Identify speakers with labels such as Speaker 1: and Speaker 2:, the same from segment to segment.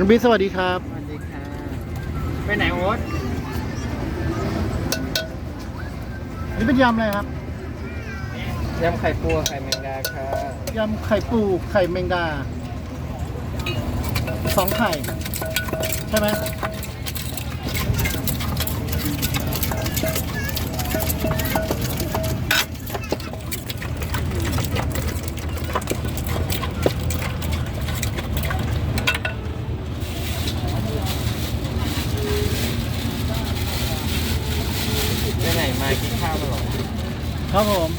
Speaker 1: น้องบิ๊กสวัสดีครับ
Speaker 2: สวัสดีค่ะ ไปไหนโอ๊ต
Speaker 1: นี่เป็นยำอะไรครับ
Speaker 2: ยำไข่ปูไข่แมงดาค่ะ
Speaker 1: ยำไข่ปูไข่แมงดาสองไข่ ใช่ไหม ครับผม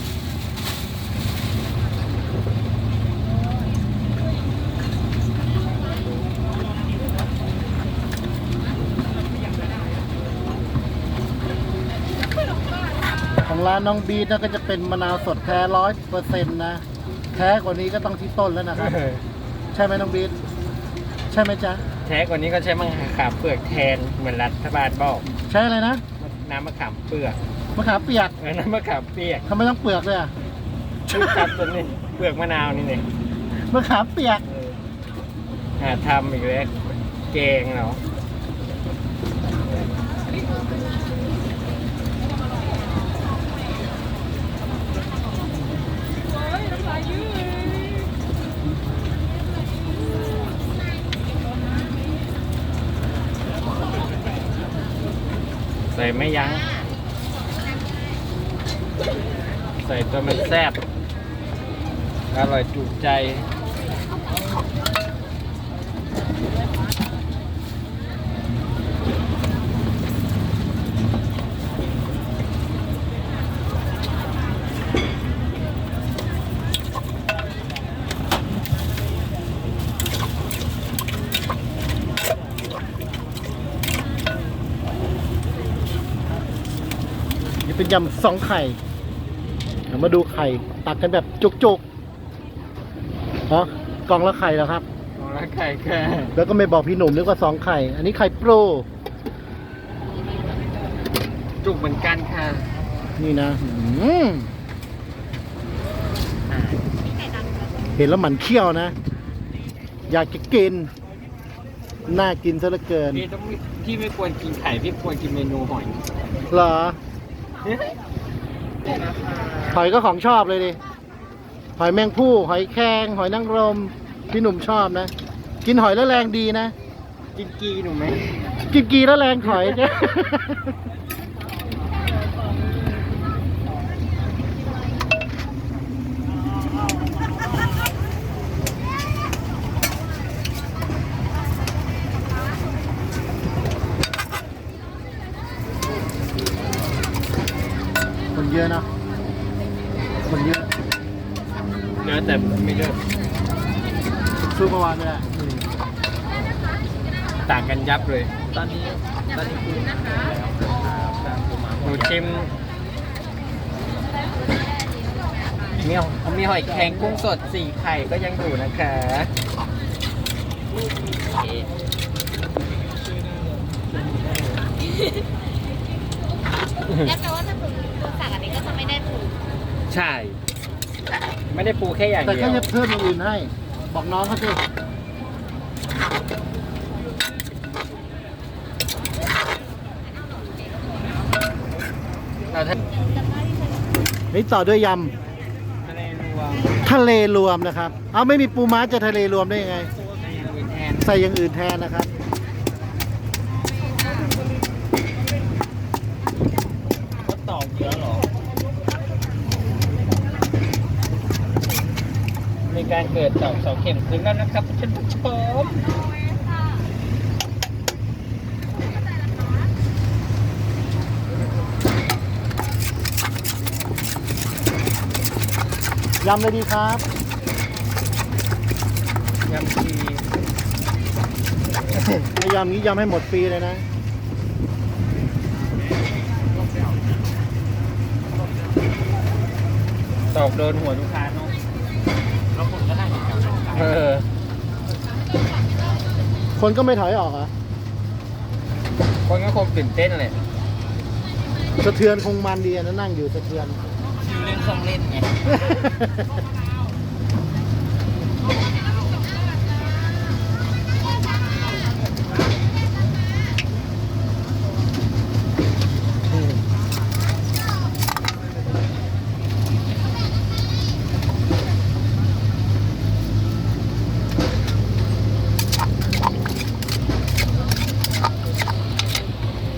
Speaker 1: ของร้านน้องบีทนะก็จะเป็นมะนาวสดแท้ร้อยเปอร์เซ็นต์นะแท้กว่านี้ก็ต้องที่ต้นแล้วนะครับ ใช่ไหมน้องบีทใช่ไหมจ๊ะ
Speaker 2: แท้กว่านี้ก็ใช้มังขามเปลือกแทนเหมือนรัฐบาลบอก
Speaker 1: ใช่อะไรนะ
Speaker 2: น้ำมะขามเปลือก
Speaker 1: มะขามเปียก
Speaker 2: เออน้ำมะขามเปียก
Speaker 1: ทำไมต้องเปลือกเลยอะ
Speaker 2: ชื่อครับตัวนี้เปลือกมะนาวนี่เนี่ย
Speaker 1: มะขามเปียก
Speaker 2: เออหาทำอีกแล้วแกงเหรอใส่ไม่ยั้ง ใส่ตัวมันแซ่บ อร่อยจุใจ
Speaker 1: นี่เป็นยำสองไข่ ยวมาดูไข่ ตักกันแบบจุกๆอ๋อกล่องละไข่แล้วครับ
Speaker 2: ของร้านไข่แค่
Speaker 1: แล้วก็ไม่บอกพี่หนุ่มนึกว่าสองไข่ อันนี้ไข่โปร
Speaker 2: จุกเหมือนกันค่ะ
Speaker 1: นี่นะอืมเห็นแล้วหมันเคี้ยวนะ อยากจะกิน น่ากินซะเหลือเกิน
Speaker 2: พี่ต้องไม่พี่ไม่ควรกินไข่ พี่ควรกินเมนูหอย
Speaker 1: เหรอ
Speaker 2: เนี่ยนะคะ
Speaker 1: หอยก็ของชอบเลยดิ หอยแมงผู้หอยแครงหอยนางรมพี่หนุ่มชอบนะ กินหอยแล้วแรงดีนะ
Speaker 2: กินกีหนูไหม
Speaker 1: กินกีแล้วแรงถอยคนเยอะนะ คนเยอะ
Speaker 2: เนื้อแต่ไม่เลือก
Speaker 1: สู้เมื่อวานไม่ได้
Speaker 2: ต่างกันยับเลย
Speaker 3: ตอนนี้ตอนนี้คุณนะคะ
Speaker 2: หนูชิมมีห อยมีหอยแครงกุ้งสดสี่ไข่ก็ยังอยู่นะคะ
Speaker 4: แล้วแปลว่าถ้าคุณคุณสั่งอันนี้ก็จะไม่ได้ปู
Speaker 2: ใช่ ไม่ได้ปูแค่อย่าง
Speaker 1: แต่
Speaker 2: เดีย
Speaker 1: แค่
Speaker 2: ว
Speaker 1: จะเพิ่มอย่างอื่นให้ บอกน้องเขาสิ
Speaker 2: เราถ้า
Speaker 1: นี่ต่อด้วยย
Speaker 2: ทะเลรวมำ
Speaker 1: ทะเลรวมนะครับ เอาไม่มีปูม้าจะทะเลรวมได้ยังไง ใส่อย่างอื่นแทนนะครับ
Speaker 2: ก็ตอบเยอะหรอ มีการเกิดตอกเสาเข็มขึ้นแล้วนะครับท่านผู้ชม
Speaker 1: ยำเลยดีครับ
Speaker 2: ยำชี
Speaker 1: ถ้ายำนี้ยำให้หมดฟรีเลยนะ
Speaker 2: ตอกโดนหัวลูกค้าเนาะแล้วคนก็นั่งอยู่แถวนั้นเออ
Speaker 1: คนก็ไม่ถอยออกเหรอะ
Speaker 2: คนก็คงตื่นเต้นเลย
Speaker 1: สะเทือนคงมันดีอะนะนั่งอยู่สะเทือน
Speaker 2: ต้องเล่นไง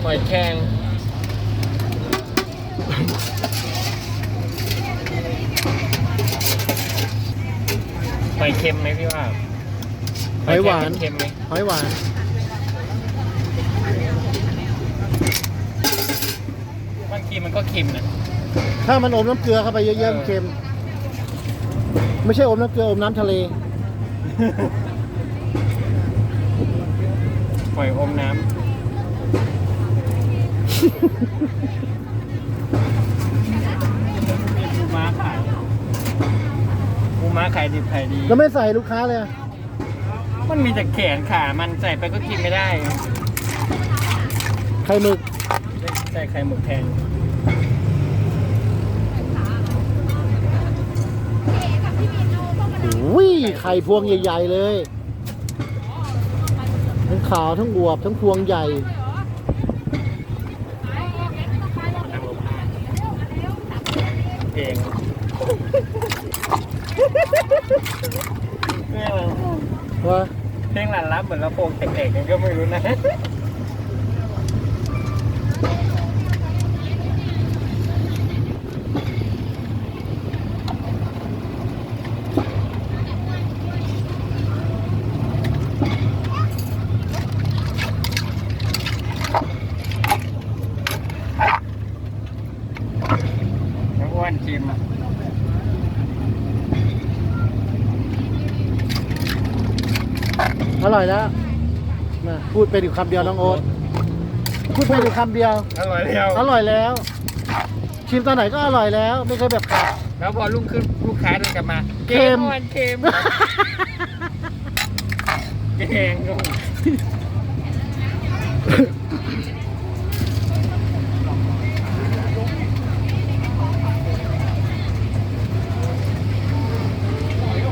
Speaker 2: หอยแครง เค็มไหมพี่ว่า
Speaker 1: หอยหวาน
Speaker 2: เค็มไหม
Speaker 1: หอยหวาน
Speaker 2: บางทีมันก็เค็มนะ
Speaker 1: ถ้ามันอมน้ำเกลือเข้าไปเยอะๆมันเค็ม ไม่ใช่อมน้ำเกลืออมน้ำทะเล
Speaker 2: หอยอมน้ำมีปูม้าขายปู ม้าขายดิบขายดี
Speaker 1: แล้วไม่ใส่ลูกค้าเลยอะ
Speaker 2: มันมีแต่แขนขา มันใส่ไปก็กินไม่ได้
Speaker 1: ไข่หมึก
Speaker 2: ใส่ไข่หมึกแทน
Speaker 1: อุ้ยไข่พวงใหญ่ ๆ เลย ทั้งขาวทั้งอวบทั้งพวงใหญ่
Speaker 2: เพลงเนี่ย
Speaker 1: ว่า
Speaker 2: เพลงหลานรับเหมือนลำโพงเด็กๆกันก็ไม่รู้นะ น้ำอ้วนชิม
Speaker 1: อร่อยแล้วนะพูดไปอยู่คำเดียวน้องโอ๊ตพูดไปอยู่คำเดียว
Speaker 2: อร่อยแล้ว
Speaker 1: อร่อยแล้ว ชิมตอนไหนก็อร่อยแล้ว ไม่เคยแบบขาด
Speaker 2: แล้วพอรุ่งขึ้นลูกค้าเดินกลับมา
Speaker 1: เค็ม
Speaker 2: วันเค็มแกงก็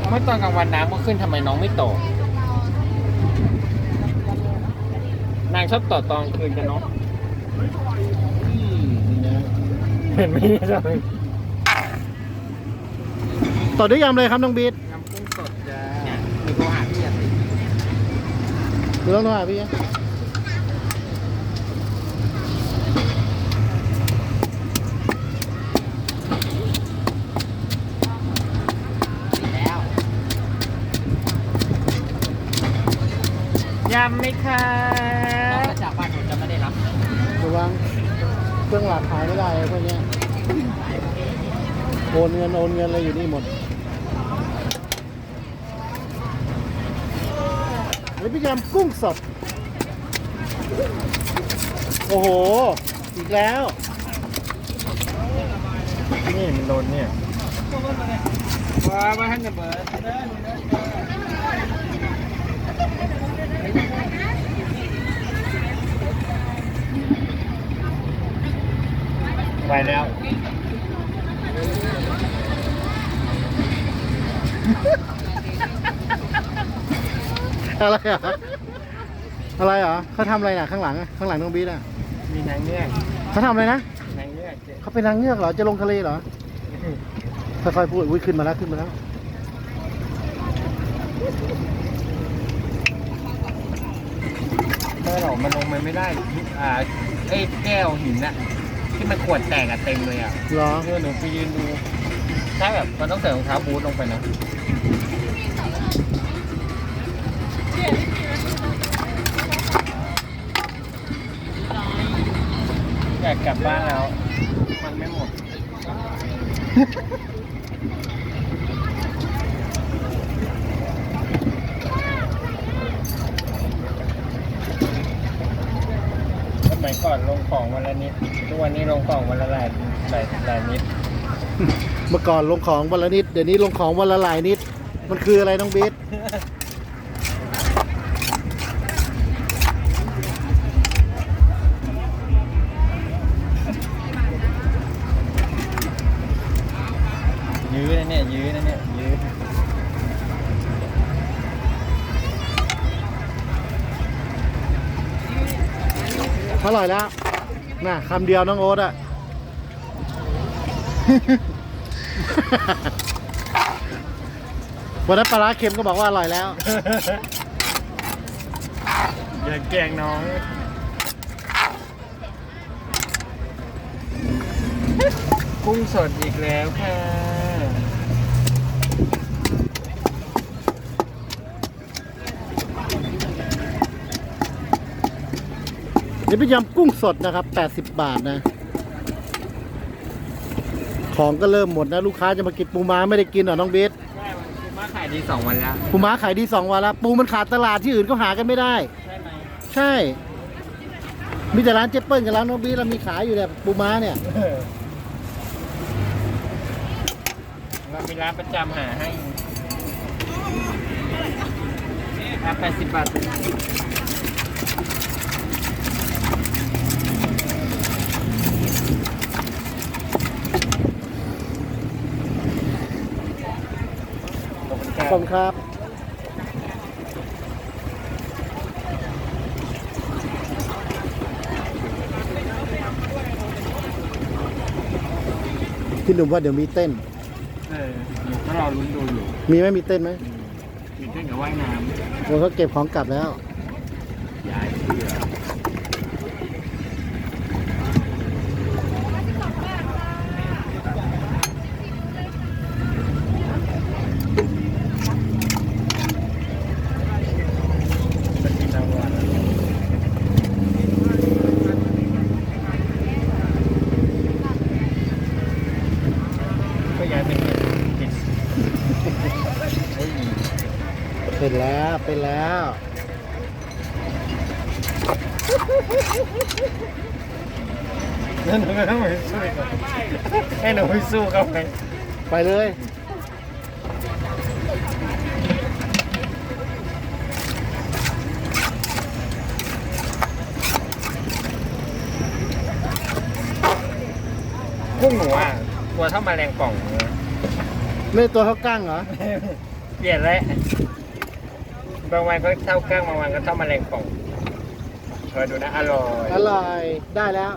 Speaker 2: เมื่อตอนกลางวันน้ำก็ขึ้นทำไมน้องไม่โต นางชอบต่อตอนคืนกันเนาะเห็นไหมจ๊ะ
Speaker 1: ต่อด้วยยำเลยครับน้องบีท
Speaker 2: น้ำกุ้งสดจ้าเนี่ยมีโทรหาพี่อะสิ
Speaker 1: ดูต้องโทรหาพี่
Speaker 2: แล้วยำไหมคะนอกจากบ้านผมจะไม่ได้รับ
Speaker 1: ระวัง เครื่องหลักขายไม่ได้เลยพวกเนี้ยโอนเงินโอนเงินอะไรอยู่นี่หมดอันนี้พี่ยำกุ้งสด โอ้โห อีกแล้ว
Speaker 2: นี่มันโดนเนี่ยว้าว่าท่านจะเบิร์ด ไปแล้ว
Speaker 1: อะไรอะอะไรเหรอเขาทำอะไรน่ะข้างหลังอะข้างหลังน้องบีทอะ
Speaker 2: มีนางเงือก
Speaker 1: เขาทำอะไรนะ
Speaker 2: นางเงือกเจ๊
Speaker 1: เขาเป็นนางเงือกเหรอจะลงทะเลเหรอค่อยๆพูดอุ้ยขึ้นมาแล้วขึ้นมาแล้ว
Speaker 2: ไม่หรอกมันลงไปไม่ได้อ่าไอ้แก้วหินอะ ที่มันขวดแตกอะเต็มเลยอะ
Speaker 1: เหรอ
Speaker 2: เพื่อหนูไปยืนดูถ้าแบบมันต้องใส่รองเท้าบูทลงไปนะอยากกลับบ้านแล้ว มันไม่หมด สมัยก่อนลงของวันละนิด ทุกวันนี้ลงของวันละหลายหลายหลายนิด
Speaker 1: เมื่อก่อนลงของวันละนิด เดี๋ยวนี้ลงของวันละหลายนิด มันคืออะไรน้องบีท
Speaker 2: ยื้อนะเนี่ยยื้อนะเนี่ยยื้อ
Speaker 1: อร่อยแล้วน่ะคำเดียวน้องโอ๊ตอะ วันนั้นปลาร้าเค็มก็บอกว่าอร่อยแล้ว
Speaker 2: อย่าแกล้งน้อง กุ้งสดอีกแล้วค่ะ
Speaker 1: นี่เป็นยำกุ้งสดนะครับ 80 บาทนะ ของก็เริ่มหมดนะ ลูกค้าจะมากินปูม้าไม่ได้กินเหรอน้องเบส
Speaker 2: ใช่มันคือมาขายดีสองวันแล้ว
Speaker 1: ปูม้าขายดี2วันแล้วปูมันขาดตลาดที่อื่นก็หากันไม่ได้
Speaker 2: ใช่ไหม
Speaker 1: ใช่ มีแต่ร้านเจเปิ้ลกับร้านน้องเบสเรามีขายอยู่เนี่ยปูม้าเนี่ย
Speaker 2: เรามีร้านประจำหาให้ราคาสิบบาท ขอบคุณค
Speaker 1: ข
Speaker 2: รั
Speaker 1: อบบคุณครับพี่หนุ่มว่าเดี๋ยวมีเต้น
Speaker 2: เออหนูก็รอลุ้นดูอยู่
Speaker 1: มีไหมมีเต้นไหม
Speaker 2: มีเต้นกับว่ายน้
Speaker 1: โอ้เขาเก็บของกลับแล้วำ
Speaker 2: ยายเสือเป็นกินเอาวันก็ย้ายเป็นกินเฮ้ย
Speaker 1: เป็น แล้วเป็นแล้ว
Speaker 2: นั่นหนูไปสู้กับให้หนูไปสู้เขาไป
Speaker 1: ไปเลย
Speaker 2: กุ้งหนูอะตัวเท่าแมลงป่องเลย
Speaker 1: ไม่ตัวเขากั้งเหรอ
Speaker 2: เปลี่ยนแล้ว บางวันก็เท่าก้างบางวันก็เท่าแมลงป่องเออดูนะอร่อย
Speaker 1: อร่อยได้แล้ว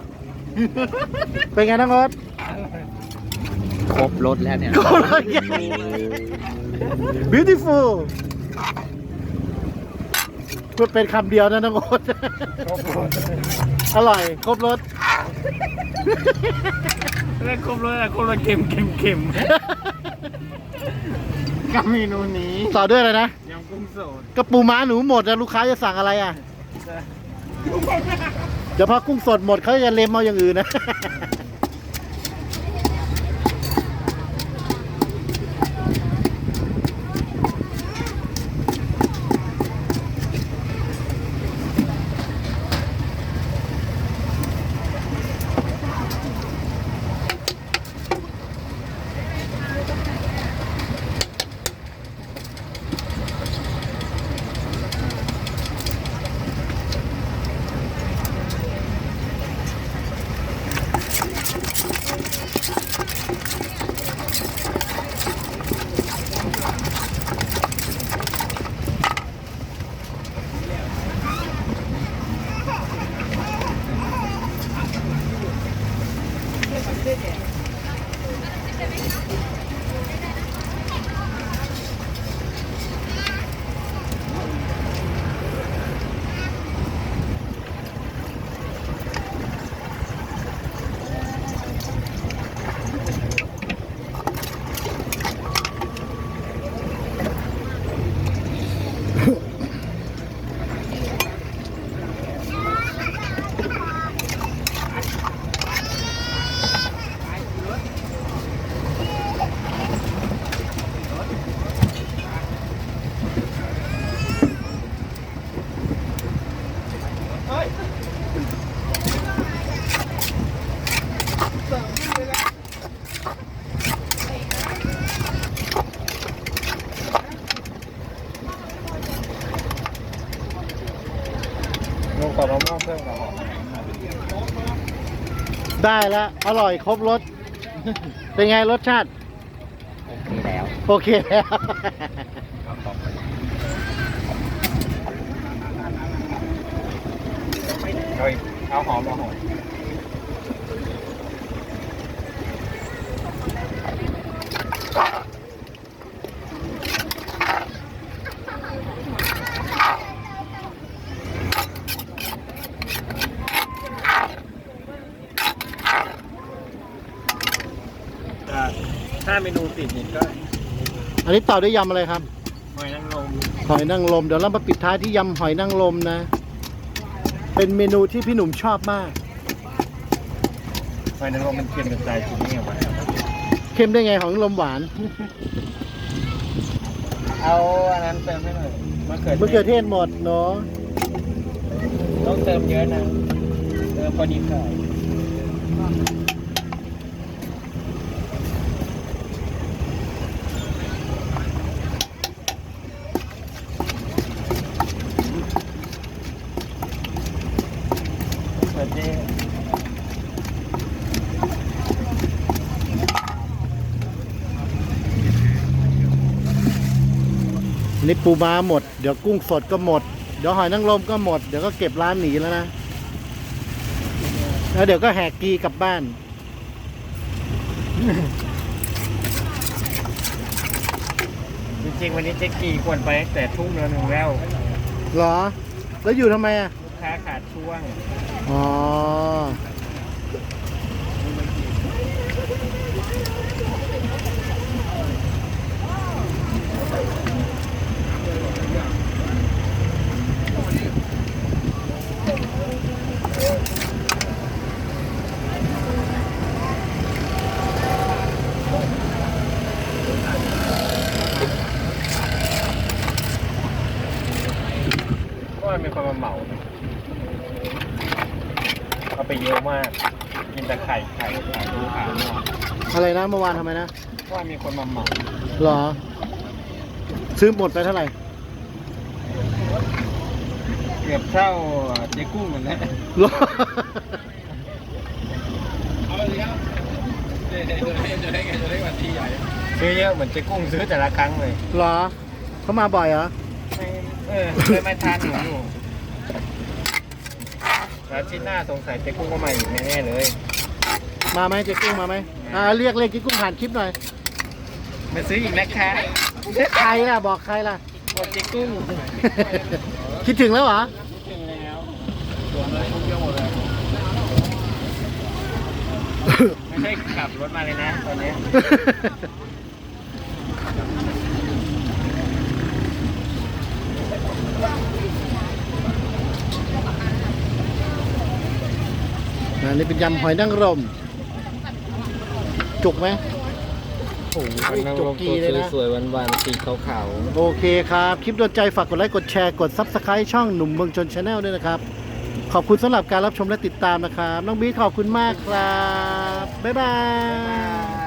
Speaker 1: เป็นไงน้องโอ๊ต
Speaker 2: ครบรสแล้วเนี่ย
Speaker 1: beautiful พูดเป็นคำเดียวนะน้องโอ๊ต
Speaker 2: ครบรส
Speaker 1: อร่อย ครบรส
Speaker 2: แล้วครบรสอะครบรสเค็มเค็มเค็ม กับเมนูนี้
Speaker 1: ต่อด้วยอะไรนะ
Speaker 2: ยำกุ้งสด
Speaker 1: กระปูม้าหนูหมดแล้วลูกค้าจะสั่งอะไรอะเดี๋ยวพอกุ้งสดหมดเขาจะเล็มเอาอย่างอื่นนะ ได้แล้วอร่อยครบรส เป็นไงรสชาติ
Speaker 2: โอเคแล้ว
Speaker 1: โอเคแล้ว
Speaker 2: เอาอีกเอาหอมเอาหอมเม
Speaker 1: อันนี้ต่อด้วยยำอะไรครับ
Speaker 2: หอยนางรม
Speaker 1: หอยนางรมเดี๋ยวเรามาปิดท้ายที่ยำหอยนางรมนะ เป็นเมนูที่พี่หนุ่มชอบมาก
Speaker 2: หอยนางรมมันเค็มเป็นสายชิ้นนี่ไงวะ
Speaker 1: เค็มได้ไงหอยนางรมหวาน
Speaker 2: เอาอันนั้นเติมให้หน่อยมะเขือ
Speaker 1: มะเขือเทศหมดเนาะ
Speaker 2: ต้องเติมเยอะนะเติมพอดีขายมะเขือเทศ
Speaker 1: อั นนี้ปูม้าหมด เดี๋ยวกุ้งสดก็หมด เดี๋ยวหอยนางรมก็หมด เดี๋ยวก็เก็บร้านหนีแล้วนะ แล้วเดี๋ยวก็แหกกีกลับบ้าน
Speaker 2: จริงๆ วันนี้เจ๊กีควรไปตั้งแต่ทุ่งเนื้อหนึ่งแล้ว
Speaker 1: เหรอ แล้วอยู่ทำไมอะ
Speaker 2: ลูกค้าขาดช่วง
Speaker 1: อ๋อ
Speaker 2: ก็มีคนมาเหมา เอาไปเยอะมาก กินแต่ไข่ไข่ไข่ดูขาวหน่อย
Speaker 1: อะไรนะ เมื่อวานทำไมนะ
Speaker 2: เพราะว่ามีคนมาเหมา
Speaker 1: เหรอ ซื้อหมดไปเท่าไหร่
Speaker 2: เกือบเท่าเจ๊กุ้งเหมือนกัน
Speaker 1: เหรอ
Speaker 2: ซื้อเยอะเหมือนเจ๊กุ้งซื้อแต่ละครั้งเลย
Speaker 1: เหรอเขามาบ่อยเหรอ
Speaker 2: ไม่เออเคยมาทานหนูอยู่แล้วชิ้นหน้าสงสัยเจ๊กุ้งก็มาอีกแน่ๆเลย
Speaker 1: มาไหมเจ๊กุ้งมาไหมอ่าเรียกเรียกเจ๊กุ้งผ่านคลิปหน่อย
Speaker 2: มาซื้ออีกนะคะ
Speaker 1: ใครล่ะบอกใครล่ะ
Speaker 2: บอกเจ๊กุ้ง
Speaker 1: คิดถึงแล้วเหรอ
Speaker 2: ถึงแล้วตัวเลยทุกเยอะหมดเลยไม่ใช่ขับรถมาเลยนะตอนเนี้ย
Speaker 1: อันนี้เป็นยำหอยนางรม จุกไหมโอ้โหจุกกีเลยนะ
Speaker 2: สวยๆหวานๆสีขาว
Speaker 1: โอเคครับ คลิปโดนใจฝากกดไลค์กดแชร์กด Subscribe ช่องหนุ่มเมืองชนชาแนลด้วยนะครับ ขอบคุณสำหรับการรับชมและติดตามนะครับ น้องบีทขอบคุณมากครับ บ๊ายบาย